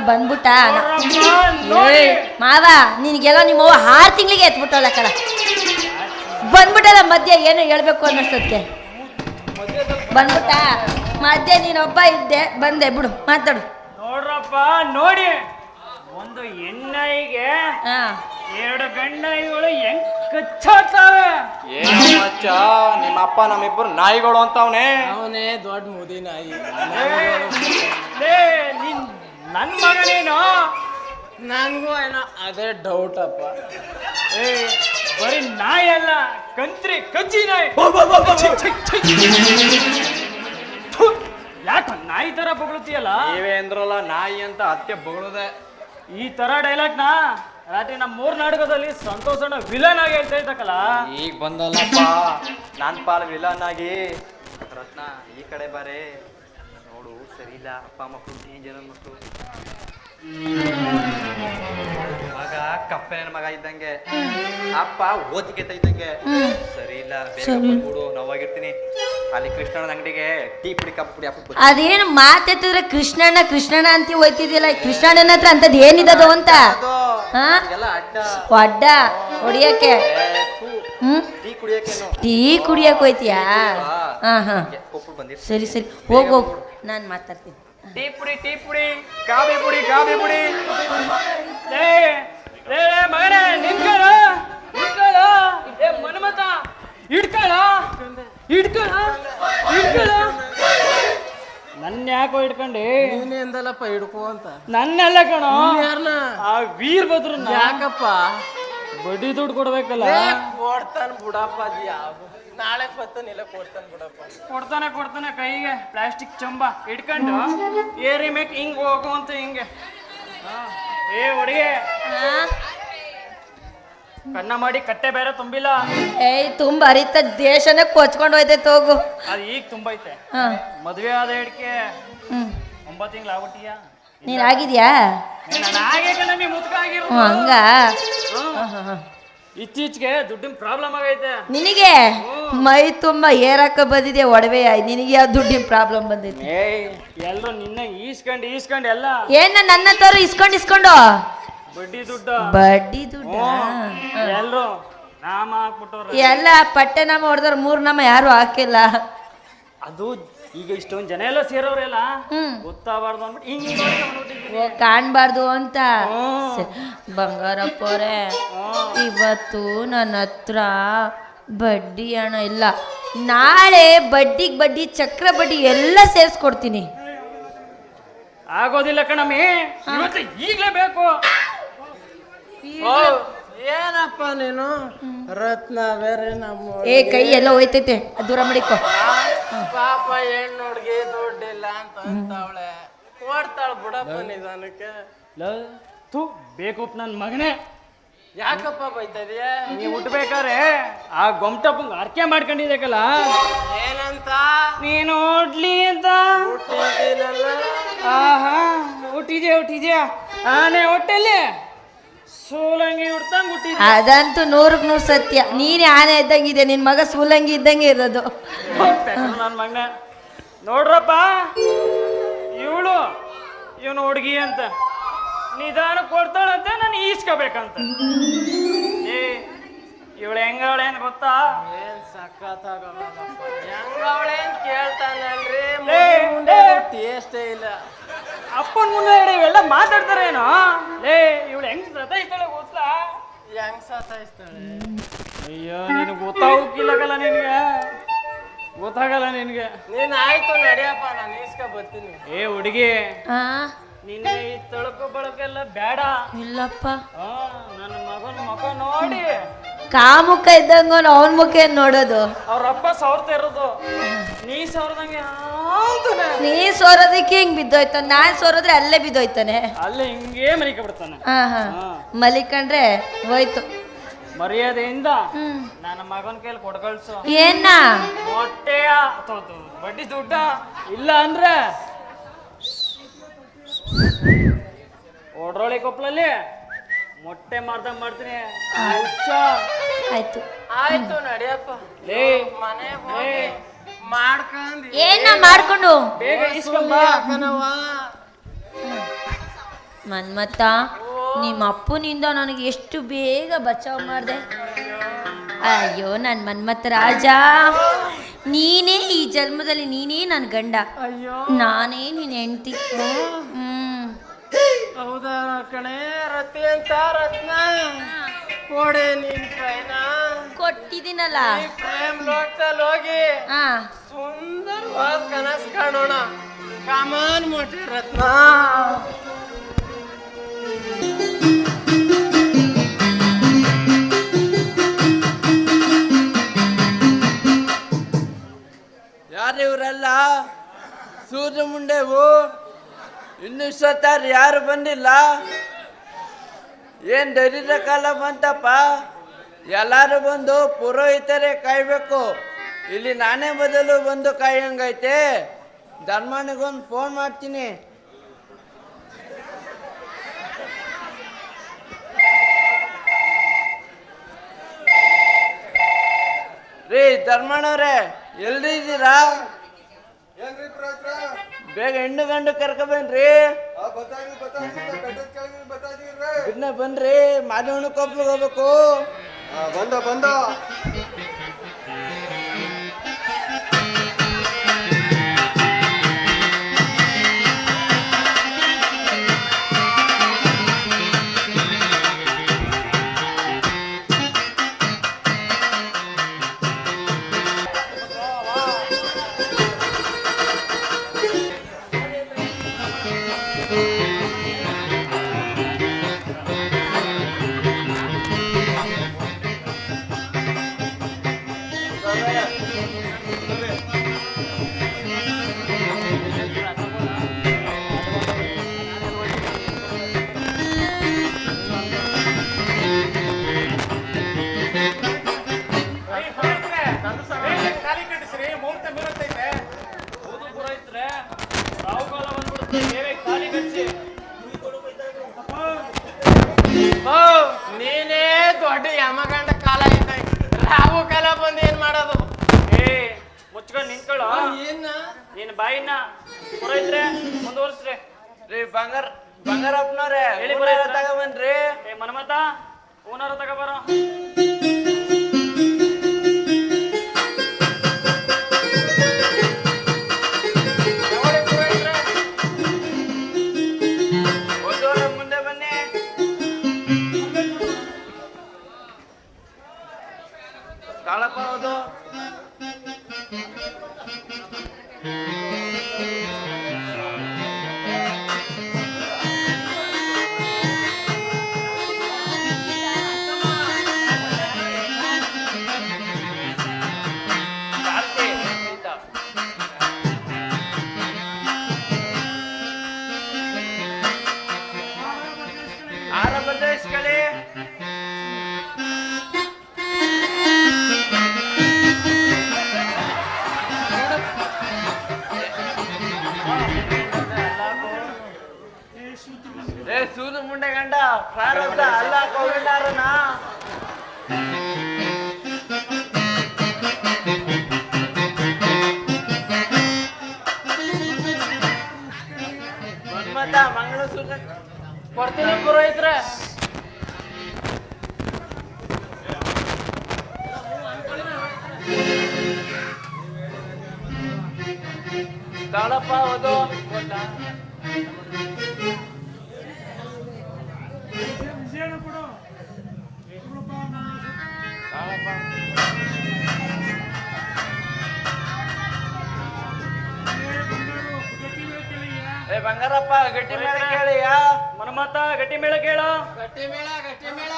ಬಂದ್ಬಿಟ್ಟ ಮಾವ ಏ, ಮಾವ ನಿನಗೆಲ್ಲ ನಿಮ್ಮವ್ವ ಆರು ತಿಂಗಳಿಗೆ ಎತ್ಬಿಟ್ಟಲ್ಲ ಕಳ ಬಂದ್ಬಿಟ್ಟಲ್ಲ ಮಧ್ಯ ಏನು ಹೇಳ್ಬೇಕು ಅನ್ನಿಸ್ತದಕ್ಕೆ ಬಂದ್ಬಿಟ್ಟ. ಮಧ್ಯೆ ನೀನೊಬ್ಬ ಇದ್ದೆ ಬಂದೆ ಬಿಡು ಮಾತಾಡು. ನೋಡ್ರಪ್ಪ ನೋಡಿ. ಒಂದು ಹೆಣ್ಣಾಯಿಗೆ ಹಾ. ಎರಡು ಗಂಡಾಯಿಗಳು ಹೆಂಗ್ ಕಚ್ಚಾಡ್ತಾವೆ ಏನು ಮಚ್ಚ ನಿಮ್ಮ ಅಪ್ಪ ನಮ್ಮಿಬ್ಬರು ನಾಯಿಗಳು ಅಂತವನೇ. ಅವನೇ ದೊಡ್ಡ ಮುದಿ ನಾಯಿ. ನಿನ್ ನನ್ ಮಗನೇನು? ನನ್ಗೂ ಏನೋ ಅದೇ ಡೌಟ್ ಅಪ್ಪ. ಏ ಬರೀ ನಾಯಿ ಅಲ್ಲ ಕಂತ್ರಿ ಕಜ್ಜಿ ನಾಯಿ. ಯಾಕ ನಾಯಿ ತರ ಬೊಗಳುತ್ತೀಯಲ್ಲ? ನೀವೇ ಅಂದ್ರಲ್ಲ ನಾಯಿ ಅಂತ ಅತ್ತೆ ಬೊಗಳದೆ. ಈ ತರ ಡೈಲಾಗ್ ನಾ ರಾತ್ರಿ ನಮ್ಮ ಮೂರ್ ನಾಟಕದಲ್ಲಿ ಸಂತೋಷ ವಿಲನ್ ಆಗಿ ಹೇಳ್ತಾ ಇದ್ದಕ್ಕಲ್ಲ ಈಗ ಬಂದಲ್ಲಪ್ಪ ನಾನ್ ಪಾಲ್ ವಿಲನ್ ಆಗಿ. ರತ್ನ ಈ ಕಡೆ ಬಾರೆ. ನೋಡು ಸರಿ ಇಲ್ಲ. ಅಪ್ಪ ಮಕ್ಕಳು ಜನ ಮಕ್ಕಳು. ಮಗ ಕಪ್ಪನ ಮಗ ಇದ್ದಂಗೆ. ಅಪ್ಪ ಓದಿಗೆ ಇದ್ದಂಗೆ. ಸರಿ ಇಲ್ಲ ಬೇಗ ನೋವಾಗಿರ್ತೀನಿ. ಅಲ್ಲಿ ಕೃಷ್ಣನ ಅಂಗಡಿಗೆ ಟೀ ಪುಡಿ ಕಪ್ಪು ಪುಡಿ ಹಾಕ್ಬಿಟ್ಟು ಅದೇನು ಮಾತೆತ್ತಿದ್ರೆ ಕೃಷ್ಣಣ್ಣ ಕೃಷ್ಣಣ್ಣ ಅಂತ ಹೋಯ್ತಿದ್ಯಲ್ಲ ಕೃಷ್ಣಣ್ಣನ ಹತ್ರ ಅಂತದ್ ಏನಿದದು ಅಂತ? ಅಡ್ಡ. ಹೊಡಿಯಕ್ಕೆ. ಟೀ ಕುಡಿಯಕ್ಕೆ ಹೋಯ್ತೀಯಾ? ಹಾ ಹಾ ಸರಿ ಸರಿ. ಹೋಗ್ ಹೋಗ್. ನಾನು ಮಾತಾಡ್ತೀನಿ. ಟೀ ಪುಡಿ ಟೀ ಪುಡಿ ಕಾಫಿ ಪುಡಿ ಕಾಫಿ ಪುಡಿ ಲೇ ಲೇ ಮಗನೇ ನಿಂತ್ಕೊಳ್ಳ ನಿಂತ್ಕೊಳ್ಳ. ಏ ಮನ್ಮತ ಇಡ್ಕೊಳ್ಳ ಇಡ್ಕೊಳ್ಳ ಇಡ್ಕೊಳ್ಳ ನನ್ನ ಯಾಕೋ ಇಡ್ಕೊಂಡು ನೀನೇ ಅಂದಲ್ಲಪ್ಪ ಹಿಡ್ಕೋ ಅಂತ. ನನ್ನೆಲ್ಲ ಕಣೋ. ಯಾರನ್ನ ಆ ವೀರಭದ್ರ ಯಾಕಪ್ಪ? ಬಡ್ಡಿ ದುಡ್ಡು ಕೊಡ್ಬೇಕಲ್ಲ? ಕೊಡ್ತಾನೆ ಬಿಡಪ್ಪ ನಾಳೆ ನಾಳೆ ಬತ್ತಾನಿಲ್ಲ ಕೊಡ್ತಾನೆ ಬಿಡಪ್ಪ ಕೊಡ್ತಾನೆ ಕೊಡ್ತಾನೆ ಕೈಗೆ. ಪ್ಲಾಸ್ಟಿಕ್ ಚಂಬ ಇಟ್ಕೊಂಡು. ಏರಿ ಮೇಕ್ ಹಿಂಗ್ ಹೋಗು ಅಂತ ಹಿಂಗೆ. ಹಾ. ಏ ಹುಡುಗಿ. ಕಣ್ಣ ಮಾಡಿ ಕಟ್ಟೆ ಬೇರೆ ತುಂಬಿಲ್ಲ. ಏಯ್ ತುಂಬ ಅರಿತ ದೇಶನೇ ಕೊಚ್ಕೊಂಡು ಹೋಯ್ತೈತೆ ಹೋಗು ಅದು ಈಗ ತುಂಬೈತೆ. ಹಾ. ಮದ್ವೆ ಆದ ಹಿಡ್ಕೆ ಹ್ಮ್. ಒಂಬತ್ತು ತಿಂಗಳು ಆಗ್ಬಿಟ್ಟಿಯ ನೀನ್ ಆಗಿದ್ಯಾ? ಹಾಗೆ. ಹ್ಞೂ. ಇತ್ತೀಚೆಗೆ ದುಡ್ಡಿನ ಪ್ರಾಬ್ಲಮ್ ಆಗೈತೆ. ನಿನಗೆ? ಮೈ ತುಂಬ ಏರಕ್ಕ ಬಂದಿದೆ ಒಡವೆ ನಿನಗೆ ಯಾವ ದುಡ್ಡಿನ ಪ್ರಾಬ್ಲಮ್ ಬಂದೈತೆ? ಎಲ್ಲರೂ ನಿನ್ನ ಈಸ್ಕೊಂಡು ಈಸ್ಕೊಂಡು ಎಲ್ಲ. ಏನ ನನ್ನ ತರ ಇಸ್ಕೊಂಡು ಇಸ್ಕೊಂಡು ಬಡ್ಡಿ ದುಡ್ಡ. ಬಡ್ಡಿ ದುಡ್ಡ? ಎಲ್ಲರೂ ನಾಮ ಹಾಕ್ಬಿಟ್ಟವ್ರು. ಎಲ್ಲ ಪಟ್ಟೆ ನಾಮ ಹೊಡೆದವ್ರು ಮೂರು ನಾಮ ಯಾರು ಹಾಕಿಲ್ಲ. ಅದು ಈಗ ಇಷ್ಟೊಂದು ಜನ ಎಲ್ಲ ಸೇರೋರೆಲ್ಲ? ಹ್ಮ್. ಗೊತ್ತಾಗಬಾರ್ದು ಅಂದ್ಬಿಟ್ಟು ಹಿಂಗ್ ಮಾಡ್ಕೊಂಡ್ಬಿಟ್ಟಿದ್ವಿ. ಓ ಕಾಣ್ಬಾರ್ದು ಅಂತ. ಬಂಗಾರಪ್ಪರೆ ಬಂಗಾರಪ್ಪವ್ರೆ ಇವತ್ತು ನನ್ನ ಹತ್ರ ಬಡ್ಡಿ ಹಣ ಇಲ್ಲ. ನಾಳೆ ಬಡ್ಡಿಗೆ ಬಡ್ಡಿ ಚಕ್ರ ಬಡ್ಡಿ ಎಲ್ಲ ಸೇರಿಸ್ಕೊಡ್ತೀನಿ. ಆಗೋದಿಲ್ಲ ಕಣಮ್ಮಿ. ಇವತ್ತು ಈಗ್ಲೇ ಬೇಕು. ಏನಪ್ಪ ನೀನು? ರತ್ನ ಬೇರೆ ನಮ್ಮ ಏ ಕೈ ಎಲ್ಲ ಹೋಯ್ತೈತೆ. ದೂರ ಮಾಡಿಕೊ. ಪಾಪ ಹೆಣ್ಣು ಹುಡುಗಿ ದುಡ್ಡಿಲ್ಲ ಅಂತ ಅಂತವಳೆ. ಕೊಡ್ತಾಳ ಬಿಡಪ್ಪ ನಿಧಾನಕ್ಕೆ. ಲ, ಥು ಬೇಕು ನನ್ ಮಗನೇ. ಯಾಕಪ್ಪ ಬೈತಾ ಇದೀಯ? ನೀ ಹುಟ್ಬೇಕಾರೆ ಆ ಗೊಮ್ಟಪ್ಪಂಗ್ ಅರ್ಕೆ ಮಾಡ್ಕೊಂಡಿದ್ದಕ್ಕಲ್ಲ? ಏನಂತ? ನೀನು ಓಡ್ಲಿ ಅಂತ? ಹುಟ್ಟಿದ್ದೀನಲ್ಲ. ಆಹಾ ಹುಟ್ಟಿದ್ಯಾ ಹುಟ್ಟಿದ್ಯಾ? ಆನೆ ಹೊಟ್ಟೆಲ್ಲಿ ಸೋಲಂಗಿ ಅದಂತೂ ನೂರಕ್ಕೆ ನೂರು ಸತ್ಯ. ನೀನೇ ಆನೆ ಇದ್ದಂಗಿದೆ ನಿನ್ ಮಗ ಸೂಲಂಗಿ ಇದ್ದಂಗೆ ಇರೋದು. ನನ್ನ ಮಗನ. ನೋಡ್ರಪ್ಪ ಇವಳು ಇವನು ಹುಡುಗಿ ಅಂತ. ನಿಧಾನ ಕೊಡ್ತಾಳಂತೆ ನಾನು ಈಸ್ಕೋಬೇಕಂತ. ಏ ಇವಳು ಹೆಂಗವಳೆ ಅಂತ ಗೊತ್ತಾ? ಏನ್ ಸಖತ್ತಾಗವಳಪ್ಪ ಹೆಂಗವಳೆ ಅಂತ ಕೇಳ್ತಾನಲ್ರಿ. ಟೇಸ್ಟೇ ಇಲ್ಲ. ಅಪ್ಪನ ಮುಂದೆ ಇವೆಲ್ಲ ಮಾತಾಡ್ತಾರೇನೋ? ಲೇ ಇವಳು ಹೆಂಗ್ ಸತಾಯಿಸ್ತಾಳೆ ಗೊತ್ತಾ? ಹೆಂಗ್ ಸತಾಯಿಸ್ತಾಳೆ? ಅಯ್ಯೋ ನಿನಗೆ ಗೊತ್ತಾಗೋಕ್ಕಿಲ್ಲಕಲ್ಲ ನಿನಗೆ. ಗೊತ್ತಾಗಲ್ಲ ನಿನಗೆ. ನೀನ್ ಆಯ್ತು ನಡಿಯಪ್ಪ ನಾನು ಈಸ್ಕ ಬರ್ತೀನಿ. ಏ ಹುಡುಗಿ. ಆ? ನಿನ್ನೆ ಈ ತಳಕು ಬಳಕೆಲ್ಲ ಬೇಡ. ಇಲ್ಲಪ್ಪ. ಆ, ನನ್ನ ಮಗನ ಮಗ ನೋಡಿ. ಕಾಮುಖ ಇದ್ದಂಗ ಅವನ ಮುಖ ಏನ್ ನೋಡೋದು? ಅವ್ರ ಅಪ್ಪ ಸವರ್ತಾ ಇರೋದು. ನೀ ಸವರ್ದಂಗೆ ನೀ ಸೋರೋದಕ್ಕೆ ಹಿಂಗ್ ಬಿದ್ದೋಯ್ತ? ನಾನ್ ಸೋರೋದ್ರೆ ಅಲ್ಲೇ ಬಿದ್ದೋಯ್ತಾನೆ. ಅಲ್ಲೇ ಹಿಂಗೇ ಮಲಿಕ ಬಿಡ್ತಾನೆ. ಹಾ ಹಾ. ಮಲಿಕಂಡ್ರೆ ಹೋಯ್ತು. ಮರ್ಯಾದೆಯಿಂದ ನನ್ನ ಮಗನ ಕೈಲಿ ಕೊಡ್ಕಳ್ಸು ಏನ? ಹೊಟ್ಟೆಯ ಬಡ್ಡಿ ದುಡ್ಡ. ಇಲ್ಲ ಅಂದ್ರೆ ಓಡ್ರೋಳಿ ಕೊಪ್ಪಳಲ್ಲಿ ಮೊಟ್ಟೆ ಮಾರ್ದ ಮಾಡ್ತೀನಿ. ಆಯ್ತು. ಆಯ್ತು ನಡಿಯಪ್ಪ. ಲೇ ಮನೆ ಹೋಗಿ ಮಾಡ್ಕೊಂಡ್. ಏನ ಮಾಡ್ಕೊಂಡು? ಬೇಗ ಮನ್ಮತ್ತ ನಿಮ್ಮ ಅಪ್ಪನಿಂದ ನನಗೆ ಎಷ್ಟು ಬೇಗ ಬಚಾವ್ ಮಾಡಿದೆ. ಅಯ್ಯೋ ನನ್ನ ಮನ್ಮತ್ತ ರಾಜ. ನೀನೇ ಈ ಜನ್ಮದಲ್ಲಿ ನೀನೇ ನನ್ನ ಗಂಡ. ಅಯ್ಯೋ. ನಾನೇ ನಿನ್ನ ಹೆಂಡ್ತಿ. ಹ್ಮ್. ಹೌದಾ ಕಣೆ ರತಿ ಅಂತ ರತ್ನ? ಕೊಡೆ ನಿನ್ ಕೈನ? ಕೊಟ್ಟಿದ್ದೀನಲ್ಲ. ಈ ಪ್ರೇಮ್ ಲೋಕದಲ್ಲಿ ಹೋಗಿ ಹಾ. ಸುಂದರವಾದ ಕನಸು ಕಾಣೋಣ. ಕಾಮನ್ ಮೊಟ್ಟೆ ರತ್ನ. ಯಾರು ಇವರೆಲ್ಲ? ಸೂರ್ಯ ಮುಂಡೆವು? ಇನ್ನು ಇಷ್ಟೊತ್ತಾರು ಯಾರು ಬಂದಿಲ್ಲ? ಏನ್ ದರಿದ್ರ ಕಾಲ ಬಂತಪ್ಪ ಎಲ್ಲಾರು ಬಂದು ಪುರೋಹಿತರೇ ಕಾಯ್ಬೇಕು. ಇಲ್ಲಿ ನಾನೇ ಬದಲು ಬಂದು ಕಾಯಂಗೈತೆ. ಧರ್ಮನಿಗೊಂದು ಫೋನ್ ಮಾಡ್ತೀನಿ. ರೀ, ಧರ್ಮಣ್ಣವ್ರೆ, ಎಲ್ರಿ ಇದ್ದೀರಾ? ಏನ್ರಿ ಪುರೋಹಿತ್ರ? ಬೇಗ ಹೆಣ್ಣು ಗಂಡು ಕರ್ಕೊಬನ್ರಿ. ಬನ್ರಿ ಮಾದೇವಣ್ಣ ಕೊಪ್ಲಿಗೆ ಹೋಗ್ಬೇಕು. ಬಂದ ಬಂದ. ಹೌದು ಮುಚ್ಕೊಂಡು ನಿಂತ್ಕೊಳ್ಳೋ. ಏನ? ನಿನ್ನ ಬಾಯಿನ ಪುರೋಹಿತ್ರೆ ಮುಂದುವರ್ಸ್ರಿ. ರೀ ಬಂಗಾರ ಬಂಗಾರಪ್ಪನವ್ರೆ ಹೇಳಿ ಮನಮತ ಬರೋಯ್ತಾ? ತಗೊಂಬನ್ರಿ. ಏ ಮನ್ಮತ ಹೂನಾರ ತಗೋಬಾರೋ ಏ ಸೂದು ಮುಂಡೆ ಗಂಡ ಪ್ರಾರಂಭ ಅಲ್ಲ ಕೋವಿಂದಾರನ ಮನ್ಮತ ಮಂಗಳಸೂತ್ರ ಕೊಡ್ತೀನಿ ಪುರೋಹಿತ್ರ. ತಾಳಪ್ಪ ಹೌದು ತಾಳಪ್ಪ ಏ ಬಂಗಾರಪ್ಪ ಗಟ್ಟಿ ಮೇಳ ಕೇಳಿಯಾ? ಮನಮತ ಗಟ್ಟಿ ಮೇಳ ಕೇಳ? ಗಟ್ಟಿ ಮೇಳ ಗಟ್ಟಿ ಮೇಳ.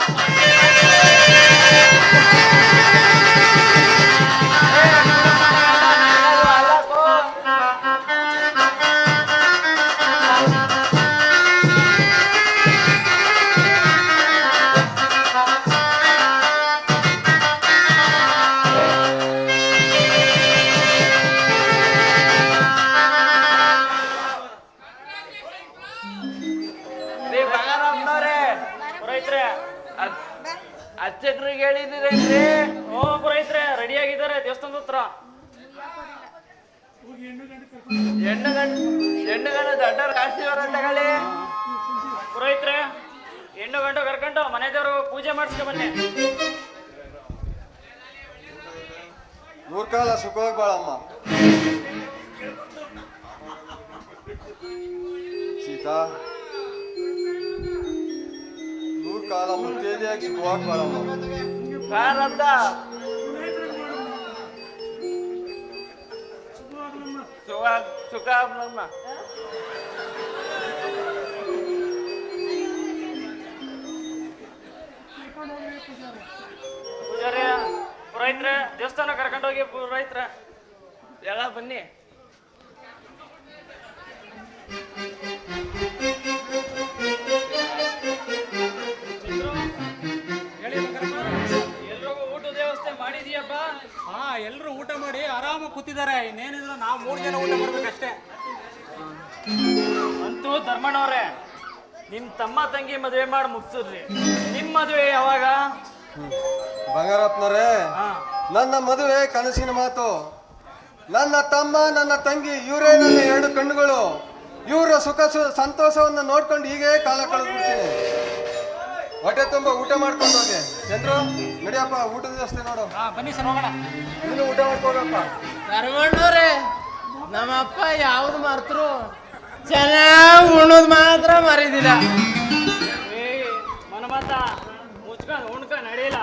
ಹೆಣ್ಣು ಗಂಡ ಹೆಣ್ಣು ಗಂಡ ದೊಡ್ಡವ್ರ ಅಂತ ತಗೊಳ್ಳಿ. ಪುರೋಹಿತ್ರೆ ಹೆಣ್ಣು ಗಂಡು ಕರ್ಕೊಂಡು ಮನೆ ದೇವರು ಪೂಜೆ ಮಾಡಿಸ್ಕೊ ಬನ್ನಿ. ನೂರ್ ಕಾಲ ಸುಖವಾಗಿ ಬಾಳಮ್ಮ. ಸೀತಾ ನೂರ್ ಕಾಲ ಮುತ್ತೇದಿಯಾಗಿ ಸುಖವಾಗಿ ಬಾಳಮ್ಮ. ಪ್ರಾರಬ್ಧ ಸುಖ ಬ್ರಹ್ಮ ಪೂಜಾರಿ ರೈತ್ರ ದೇವಸ್ಥಾನ ಕರ್ಕೊಂಡೋಗಿ ರೈತ್ರ ಎಲ್ಲ ಬನ್ನಿ. ಕೂತಿದ್ದಾರೆ ಇನ್ನೇನಿದ್ರು ನಾವು ಮೂರು ಜನ ಊಟ ಮಾಡ್ಬೇಕಷ್ಟೇ. ಅಂತೂ ಧರ್ಮಣ್ಣವ್ರೆ ನಿಮ್ ತಮ್ಮ ತಂಗಿ ಮದುವೆ ಮಾಡಿ ಮುಗ್ಸಿದ್ರಿ. ನಿಮ್ ಮದುವೆ ಯಾವಾಗ? ಬಂಗಾರಪ್ಪನವರೇ ನನ್ನ ಮದುವೆ ಕನಸಿನ ಮಾತು. ನನ್ನ ತಮ್ಮ ನನ್ನ ತಂಗಿ ಇವರೇ ನನ್ನ ಎರಡು ಕಣ್ಣುಗಳು. ಇವರ ಸುಖ ಸಂತೋಷವನ್ನು ನೋಡ್ಕೊಂಡು ಹೀಗೆ ಕಾಲ ಕಳೆದ್ಬಿಡ್ತೀನಿ. ಹೊಟ್ಟೆ ತುಂಬ ಊಟ ಮಾಡ್ಕೊಂಡು ಹೋಗಿ. ಚಂದ್ರು ನಡಿಯಪ್ಪ ಊಟದ ವ್ಯವಸ್ಥೆ ನೋಡು. ಬನ್ನಿ ಸರ್ ಹೋಗೋಣ. ಊಟ ಮಾಡ್ಕೋಗಪ್ಪ ಧರ್ಮಣ್ಣವ್ರೆ ನಮ್ಮಪ್ಪ ಯಾವ್ದು ಮರ್ತರು? ಚೆನ್ನಾಗಿ ಉಣ್ಣೋದು ಮಾತ್ರ ಮರಿದಿಲ್ಲ. ಏ ಮನಮತ ಮುಚ್ಕೊಂಡು ಉಣ್ಕ ನಡೀಲ.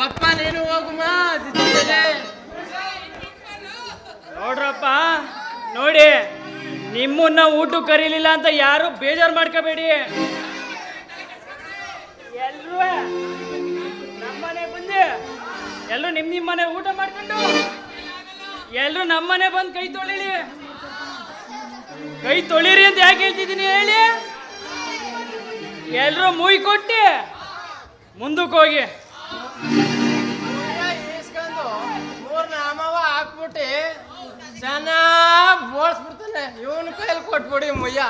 ಬಪ್ಪ ನೀನು ಹೋಗುಮ. ನೋಡ್ರಪ್ಪ ನೋಡಿ ನಿಮ್ಮನ್ನ ಊಟ ಕರೀಲಿಲ್ಲ ಅಂತ ಯಾರು ಬೇಜಾರು ಮಾಡ್ಕೋಬೇಡಿ. ಎಲ್ರೂ ನಮ್ಮನೆ ಬಂದು ಎಲ್ಲರೂ ನಿಮ್ ನಿಮ್ಮನೆ ಊಟ ಮಾಡ್ಕೊಂಡು ಎಲ್ರು ನಮ್ಮನೆ ಬಂದು ಕೈ ತೊಳಿಲಿ. ಕೈ ತೊಳಿರಿ ಅಂತ ಯಾಕೆ ಹೇಳ್ತಿದ್ದೀನಿ ಹೇಳಿ? ಎಲ್ರು ಮುಯ್ ಕೊಟ್ಟಿ ಮುಂದಕ್ಕೆ ಹೋಗಿ. ಹಾಕ್ಬಿಟ್ಟು ಚೆನ್ನಾಗಿ ಬೋಳ್ಸ್ಬಿಡ್ತಾನೆ ಇವನ್ ಕೈಯಲ್ಲಿ ಕೊಟ್ಬಿಡಿ ಮುಯ್ಯ.